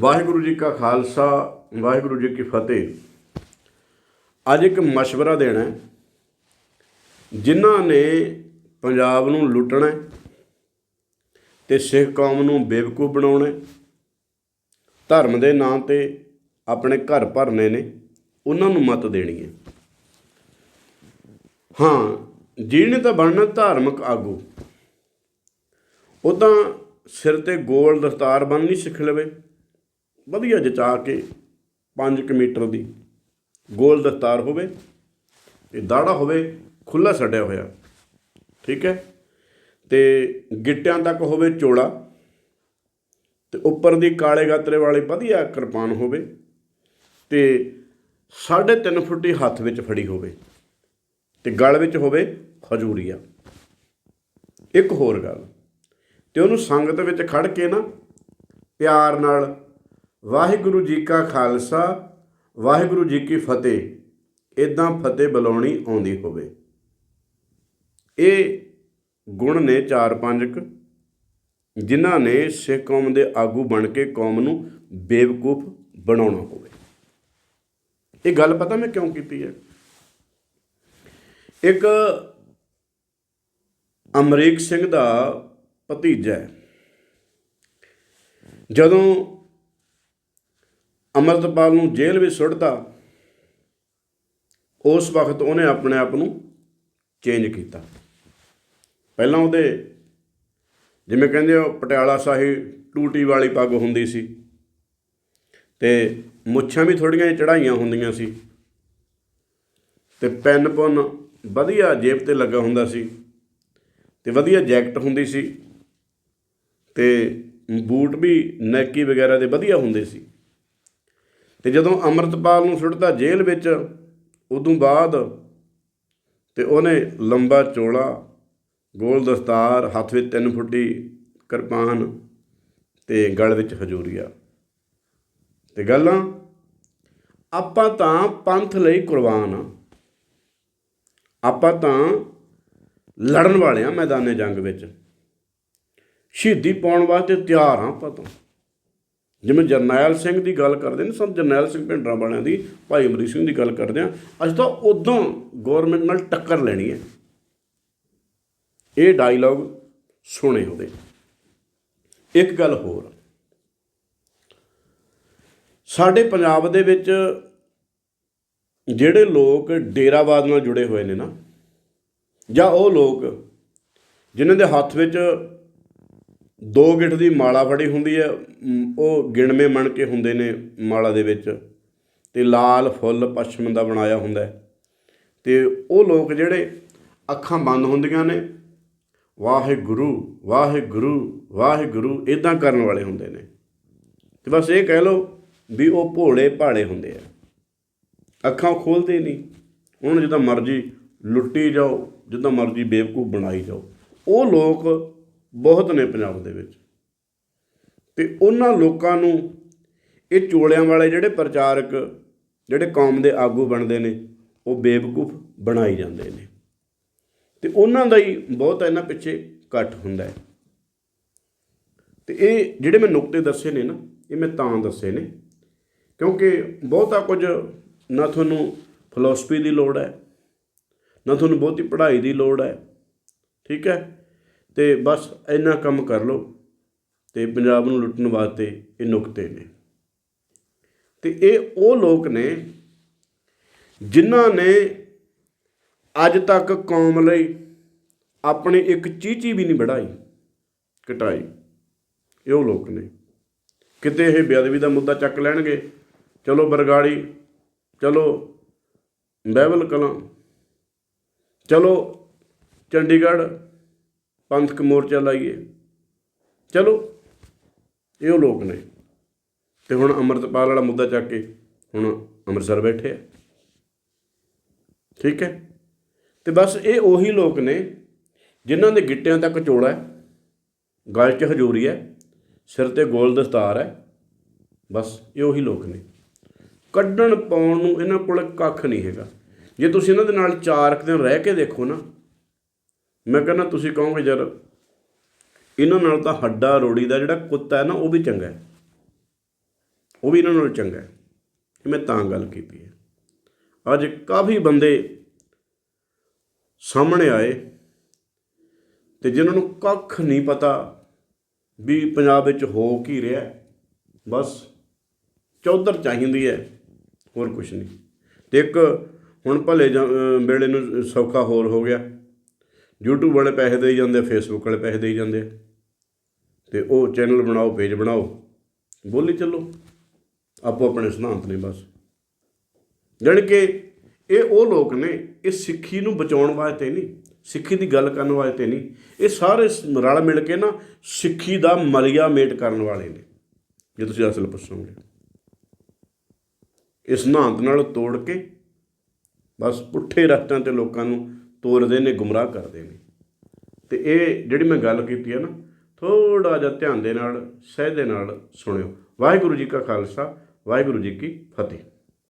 ਵਾਹਿਗੁਰੂ ਜੀ ਕਾ ਖਾਲਸਾ, ਵਾਹਿਗੁਰੂ ਜੀ ਕੀ ਫਤਿਹ। ਅੱਜ ਇੱਕ ਮਸ਼ਵਰਾ ਦੇਣਾ ਹੈ। ਜਿਨ੍ਹਾਂ ਨੇ ਪੰਜਾਬ ਨੂੰ ਲੁੱਟਣਾ ਹੈ ਤੇ ਸਿੱਖ ਕੌਮ ਨੂੰ ਬੇਵਕੂਫ ਬਣਾਉਣਾ ਧਰਮ ਦੇ ਨਾਂ ਤੇ ਆਪਣੇ ਘਰ ਭਰਨੇ ਨੇ, ਉਹਨਾਂ ਨੂੰ ਮਤ ਦੇਣੀ ਹੈ। ਹਾਂ ਜਿਹਨੇ ਤਾਂ ਬਣਨਾ ਧਾਰਮਿਕ ਆਗੂ। ਉਹ ਤਾਂ ਸਿਰ ਤੇ ਗੋਲ ਦਸਤਾਰ ਬੰਨ੍ਹਣੀ ਸਿੱਖ ਲਵੇ। ਵਧੀਆ ਜਚਾ ਕੇ 5 ਮੀਟਰ ਦੀ ਗੋਲ ਦਸਤਾਰ ਹੋਵੇ ਤੇ ਦਾੜਾ ਹੋਵੇ ਖੁੱਲਾ ਛੱਡਿਆ ਹੋਇਆ, ਠੀਕ ਹੈ? ਤੇ ਗਿੱਟਿਆਂ ਤੱਕ ਹੋਵੇ ਚੋੜਾ, ਤੇ ਉੱਪਰ ਦੀ ਕਾਲੇ ਗਾਤਰੇ ਵਾਲੀ ਵਧੀਆ ਕਿਰਪਾਨ ਹੋਵੇ, ਤੇ 3.5 ਫੁੱਟੀ ਹੱਥ ਵਿੱਚ ਫੜੀ ਹੋਵੇ, ਤੇ ਗਲ ਵਿੱਚ ਹੋਵੇ ਹਜੂਰੀਆ ਇੱਕ ਹੋਰ ਗੱਲ, ਤੇ ਉਹਨੂੰ ਸੰਗਤ ਵਿੱਚ ਖੜ ਕੇ ਨਾ ਪਿਆਰ ਨਾਲ ਵਾਹਿਗੁਰੂ ਜੀ ਕਾ ਖਾਲਸਾ, ਵਾਹਿਗੁਰੂ ਜੀ ਕੀ ਫਤਿਹ। ਇਦਾਂ ਫਤਿਹ ਬੁਲਾਉਣੀ ਆਉਂਦੀ ਹੋਵੇ। ਇਹ ਗੁਣ ਨੇ ਚਾਰ ਪੰਜ ਕੁ, ਜਿਨ੍ਹਾਂ ਨੇ ਸਿੱਖ ਕੌਮ ਦੇ ਆਗੂ ਬਣ ਕੇ ਕੌਮ ਨੂੰ ਬੇਵਕੂਫ ਬਣਾਉਣਾ ਹੋਵੇ। ਇਹ ਗੱਲ ਪਤਾ ਮੈਂ ਕਿਉਂ ਕੀਤੀ ਹੈ? ਇੱਕ ਅਮਰੀਕ ਸਿੰਘ ਦਾ ਭਤੀਜਾ ਹੈ। ਜਦੋਂ ਅਮਰਤਪਾਲ ਨੂੰ ਜੇਲ੍ਹ ਵਿੱਚ ਸੁੱਟਦਾ ਉਸ ਵਕਤ ਉਹਨੇ ਆਪਣੇ ਆਪ ਨੂੰ ਚੇਂਜ ਕੀਤਾ। ਪਹਿਲਾਂ ਉਹਦੇ ਜਿਵੇਂ ਕਹਿੰਦੇ ਉਹ ਪਟਿਆਲਾ ਸਾਹੀ ਟੂਟੀ ਵਾਲੀ ਪੱਗ ਹੁੰਦੀ ਸੀ ਤੇ ਮੁੱਛਾਂ ਵੀ ਥੋੜੀਆਂ ਚੜਾਈਆਂ ਹੁੰਦੀਆਂ ਸੀ ਤੇ ਪੈਨ ਪੁੰਨ ਵਧੀਆ ਜੇਬ ਤੇ ਲੱਗਾ ਹੁੰਦਾ ਸੀ ਤੇ ਵਧੀਆ ਜੈਕਟ ਹੁੰਦੀ ਸੀ ਤੇ ਬੂਟ ਵੀ ਨੈਕੀ ਵਗੈਰਾ ਦੇ ਵਧੀਆ ਹੁੰਦੇ ਸੀ। ਤੇ ਜਦੋਂ ਅੰਮ੍ਰਿਤਪਾਲ ਨੂੰ ਸੁੱਟਦਾ ਜੇਲ੍ਹ ਵਿੱਚ, ਉਦੋਂ ਬਾਅਦ ਤੇ ਉਹਨੇ ਲੰਬਾ ਚੋਲਾ ਗੋਲ ਦਸਤਾਰ ਹੱਥ ਵਿੱਚ ਤਿੰਨ ਫੁੱਟੀ ਕਿਰਪਾਨ ਤੇ ਗਲ ਵਿੱਚ ਹਜੂਰੀਆ ਤੇ ਗੱਲਾਂ, ਆਪਾਂ ਤਾਂ ਪੰਥ ਲਈ ਕੁਰਬਾਨ ਆ। ਆਪਾਂ ਤਾਂ ਲੜਨ ਵਾਲੇ ਆ ਮੈਦਾਨੇ ਜੰਗ ਵਿੱਚ। ਸ਼ਹੀਦੀ ਪਾਉਣ ਵਾਸਤੇ ਤਿਆਰ ਹਾਂ ਆਪਾਂ ਤਾਂ। ਜਿਵੇਂ ਜਰਨੈਲ ਸਿੰਘ ਦੀ ਗੱਲ ਕਰਦੇ ਨੇ ਸੰਤ ਜਰਨੈਲ ਸਿੰਘ ਭਿੰਡਰਾਂ ਵਾਲਿਆਂ ਦੀ, ਭਾਈ ਅਮਰੀਕ ਸਿੰਘ ਦੀ ਗੱਲ ਕਰਦੇ ਆ ਅੱਜ ਤਾਂ ਉਦੋਂ ਗਵਰਨਮੈਂਟ ਨਾਲ ਟੱਕਰ ਲੈਣੀ ਹੈ। ਇਹ ਡਾਇਲੌਗ ਸੁਣੇ ਹੋਵੇ ਇੱਕ ਗੱਲ ਹੋਰ। ਸਾਡੇ ਪੰਜਾਬ ਦੇ ਵਿੱਚ ਜਿਹੜੇ ਲੋਕ ਡੇਰਾਵਾਦ ਨਾਲ ਜੁੜੇ ਹੋਏ ਨੇ ਨਾ, ਜਾਂ ਉਹ ਲੋਕ ਜਿਨ੍ਹਾਂ ਦੇ ਹੱਥ ਵਿੱਚ ਦੋ ਗਿੱਠ ਦੀ ਮਾਲਾ ਫੜੀ ਹੁੰਦੀ ਹੈ ਉਹ ਗਿਣਵੇਂ ਮਣ ਕੇ ਹੁੰਦੇ ਨੇ ਮਾਲਾ ਦੇ ਵਿੱਚ। ਤੇ ਲਾਲ ਫੁੱਲ ਪਸ਼ਮ ਦਾ ਬਣਾਇਆ ਹੁੰਦਾ ਹੈ। ਤੇ ਉਹ ਲੋਕ ਜਿਹੜੇ ਅੱਖਾਂ ਬੰਦ ਹੁੰਦੀਆਂ ਨੇ, ਵਾਹਿਗੁਰੂ ਵਾਹਿਗੁਰੂ ਵਾਹਿਗੁਰੂ ਇਦਾਂ ਕਰਨ ਵਾਲੇ ਹੁੰਦੇ ਨੇ। ਤੇ ਬਸ ਇਹ ਕਹਿ ਲਓ ਵੀ ਉਹ ਭੋਲੇ ਭਾਲੇ ਹੁੰਦੇ ਆ। ਅੱਖਾਂ ਖੋਲਦੇ ਨਹੀਂ। ਹੁਣ ਜਿੱਦਾਂ ਮਰਜ਼ੀ ਲੁੱਟੀ ਜਾਓ, ਜਿੱਦਾਂ ਮਰਜ਼ੀ ਬੇਵਕੂਫ ਬਣਾਈ ਜਾਓ। ਉਹ ਲੋਕ ਬਹੁਤ ਨੇ ਪੰਜਾਬ ਦੇ ਵਿੱਚ। ਤੇ ਉਹਨਾਂ ਲੋਕਾਂ ਨੂੰ ਇਹ ਚੋਲਿਆਂ ਵਾਲੇ ਜਿਹੜੇ ਪ੍ਰਚਾਰਕ, ਜਿਹੜੇ ਕੌਮ ਦੇ ਆਗੂ ਬਣਦੇ ਨੇ, ਉਹ ਬੇਵਕੂਫ ਬਣਾਈ ਜਾਂਦੇ ਨੇ। ਤੇ ਉਹਨਾਂ ਦਾ ਹੀ ਬਹੁਤ ਇਹਨਾਂ ਪਿੱਛੇ ਇਕੱਠ ਹੁੰਦਾ ਹੈ। ਤੇ ਇਹ ਜਿਹੜੇ ਮੈਂ ਨੁਕਤੇ ਦੱਸੇ ਨੇ ਨਾ, ਇਹ ਮੈਂ ਤਾਂ ਦੱਸੇ ਨੇ। ਕਿਉਂਕਿ ਬਹੁਤਾ ਕੁਝ ਨਾ ਤੁਹਾਨੂੰ ਫਿਲਾਸਫੀ ਦੀ ਲੋੜ ਹੈ, ਨਾ ਤੁਹਾਨੂੰ ਬਹੁਤੀ ਪੜ੍ਹਾਈ ਦੀ ਲੋੜ ਹੈ, ਠੀਕ ਹੈ? ਅਤੇ ਬਸ ਇੰਨਾ ਕੰਮ ਕਰ ਲਓ ਅਤੇ ਪੰਜਾਬ ਨੂੰ ਲੁੱਟਣ ਵਾਸਤੇ ਇਹ ਨੁਕਤੇ ਨੇ। ਅਤੇ ਇਹ ਉਹ ਲੋਕ ਨੇ ਜਿਨ੍ਹਾਂ ਨੇ ਅੱਜ ਤੱਕ ਕੌਮ ਲਈ ਆਪਣੀ ਇੱਕ ਚੀਚੀ ਵੀ ਨਹੀਂ ਵਢਾਈ ਕਟਾਈ। ਇਹ ਉਹ ਲੋਕ ਨੇ। ਕਿਤੇ ਇਹ ਬੇਅਦਬੀ ਦਾ ਮੁੱਦਾ ਚੱਕ ਲੈਣਗੇ, ਚਲੋ ਬਰਗਾੜੀ, ਚਲੋ ਬਹਿਬਲ ਕਲਾਂ, ਚਲੋ ਚੰਡੀਗੜ੍ਹ ਪੰਥਕ ਮੋਰਚਾ ਲਾਈਏ। ਚਲੋ, ਇਹ ਉਹ ਲੋਕ ਨੇ। ਤੇ ਹੁਣ ਅੰਮ੍ਰਿਤਪਾਲ ਵਾਲਾ ਮੁੱਦਾ ਚੱਕ ਕੇ ਹੁਣ ਅੰਮ੍ਰਿਤਸਰ ਬੈਠੇ ਆ। ਠੀਕ ਹੈ? ਤੇ ਬਸ ਇਹ ਉਹੀ ਲੋਕ ਨੇ ਜਿਨ੍ਹਾਂ ਦੇ ਗਿੱਟਿਆਂ ਤੱਕ ਚੋੜਾ ਹੈ, ਗਲ 'ਚ ਹਜੂਰੀ ਹੈ, ਸਿਰ ਤੇ ਗੋਲ ਦਸਤਾਰ ਹੈ। ਬਸ ਇਹ ਉਹੀ ਲੋਕ ਨੇ। ਕੱਢਣ ਪਾਉਣ ਨੂੰ ਇਹਨਾਂ ਕੋਲ ਕੱਖ ਨਹੀਂ ਹੈਗਾ। ਜੇ ਤੁਸੀਂ ਇਹਨਾਂ ਦੇ ਨਾਲ ਚਾਰ ਕੁ ਦਿਨ ਰਹਿ ਕੇ ਦੇਖੋ ਨਾ ਮੈਂ ਕਹਿੰਦਾ ਤੁਸੀਂ ਕਹੋਗੇ ਯਾਰ, ਇਹਨਾਂ ਨਾਲ ਤਾਂ ਹੱਡਾ ਰੋੜੀ ਦਾ ਜਿਹੜਾ ਕੁੱਤਾ ਹੈ ਨਾ, ਉਹ ਵੀ ਚੰਗਾ ਹੈ। ਉਹ ਵੀ ਇਹਨਾਂ ਨਾਲ ਚੰਗਾ ਹੈ। ਇਹ ਮੈਂ ਤਾਂ ਗੱਲ ਕੀਤੀ ਹੈ। ਅੱਜ ਕਾਫੀ ਬੰਦੇ ਸਾਹਮਣੇ ਆਏ ਤੇ ਜਿਨ੍ਹਾਂ ਨੂੰ ਕੱਖ ਨਹੀਂ ਪਤਾ ਵੀ ਪੰਜਾਬ ਵਿੱਚ ਹੋ ਕੀ ਰਿਹਾ। ਬਸ ਚੌਧਰ ਚਾਹੀਦੀ ਹੈ, ਹੋਰ ਕੁਝ ਨਹੀਂ। ਤੇ ਇੱਕ ਹੁਣ ਭਲੇ ਜਾਂ- ਵੇਲੇ ਨੂੰ ਸੌਖਾ ਹੋਰ ਹੋ ਗਿਆ। YouTube ਵਾਲੇ ਪੈਸੇ ਦੇਈ ਜਾਂਦੇ ਆ, Facebook ਵਾਲੇ ਪੈਸੇ ਦੇਈ ਜਾਂਦੇ ਆ। ਤੇ ਉਹ ਚੈਨਲ ਬਣਾਓ ਪੇਜ ਬਣਾਓ। ਬੋਲੀ ਚੱਲੋ। ਆਪੋ ਆਪਣੇ ਸਿਧਾਂਤ ਨੇ ਬਸ। ਜਾਣੀ ਕਿ ਇਹ ਉਹ ਲੋਕ ਨੇ ਇਹ ਸਿੱਖੀ ਨੂੰ ਬਚਾਉਣ ਵਾਸਤੇ ਨਹੀਂ ਸਿੱਖੀ ਦੀ ਗੱਲ ਕਰਨ ਵਾਸਤੇ ਨਹੀਂ। ਇਹ ਸਾਰੇ ਰਲ ਮਿਲ ਕੇ ਨਾ ਸਿੱਖੀ ਦਾ ਮਲਿਆ ਮੇਟ ਕਰਨ ਵਾਲੇ ਨੇ। ਜੇ ਤੁਸੀਂ ਅਸਲ ਪੁੱਛੋਗੇ। ਇਸ ਸਿਧਾਂਤ ਨਾਲ ਤੋੜ ਕੇ ਬਸ ਪੁੱਠੇ ਰਸਤਿਆਂ ਤੇ ਲੋਕਾਂ ਨੂੰ ਤੋਰਦੇ ਨੇ, ਗੁੰਮਰਾਹ ਕਰਦੇ ਨੇ। ਤੇ ਇਹ ਜਿਹੜੀ ਮੈਂ ਗੱਲ ਕੀਤੀ ਹੈ ਨਾ ਥੋੜਾ ਜਿਹਾ ਧਿਆਨ ਦੇ ਨਾਲ, ਸਹਿ ਦੇ ਨਾਲ ਸੁਣਿਓ। ਵਾਹਿਗੁਰੂ ਜੀ ਕਾ ਖਾਲਸਾ, ਵਾਹਿਗੁਰੂ ਜੀ ਕੀ ਫਤਿਹ।